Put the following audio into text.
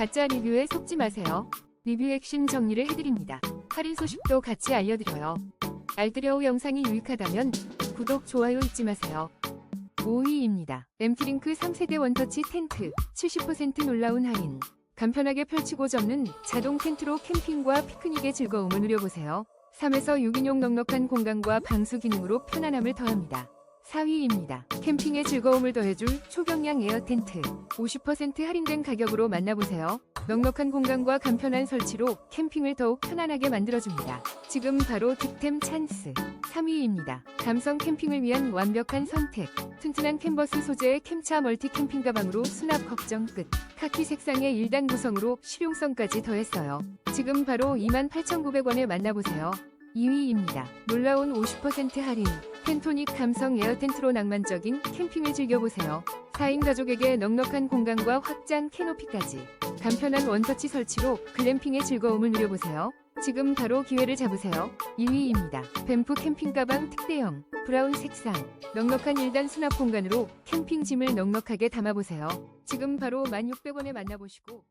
가짜 리뷰에 속지 마세요. 리뷰 핵심 정리를 해드립니다. 할인 소식도 같이 알려드려요. 알뜰여우 영상이 유익하다면 구독, 좋아요 잊지 마세요. 5위입니다. 엠티링크 3세대 원터치 텐트 70% 놀라운 할인. 간편하게 펼치고 접는 자동 텐트로 캠핑과 피크닉의 즐거움을 누려보세요. 3에서 6인용 넉넉한 공간과 방수 기능으로 편안함을 더합니다. 4위입니다. 캠핑의 즐거움을 더해줄 초경량 에어 텐트. 50% 할인된 가격으로 만나보세요. 넉넉한 공간과 간편한 설치로 캠핑을 더욱 편안하게 만들어줍니다. 지금 바로 득템 찬스. 3위입니다. 감성 캠핑을 위한 완벽한 선택. 튼튼한 캔버스 소재의 캠차 멀티 캠핑 가방으로 수납 걱정 끝. 카키 색상의 1단 구성으로 실용성까지 더했어요. 지금 바로 28,900원에 만나보세요. 2위입니다. 놀라운 50% 할인. 펜토닉 감성 에어 텐트로 낭만적인 캠핑을 즐겨보세요. 4인 가족에게 넉넉한 공간과 확장 캐노피까지. 간편한 원터치 설치로 글램핑의 즐거움을 누려보세요. 지금 바로 기회를 잡으세요. 1위입니다. 뱀프 캠핑 가방 특대형 브라운 색상 넉넉한 1단 수납 공간으로 캠핑 짐을 넉넉하게 담아보세요. 지금 바로 1600원에 만나보시고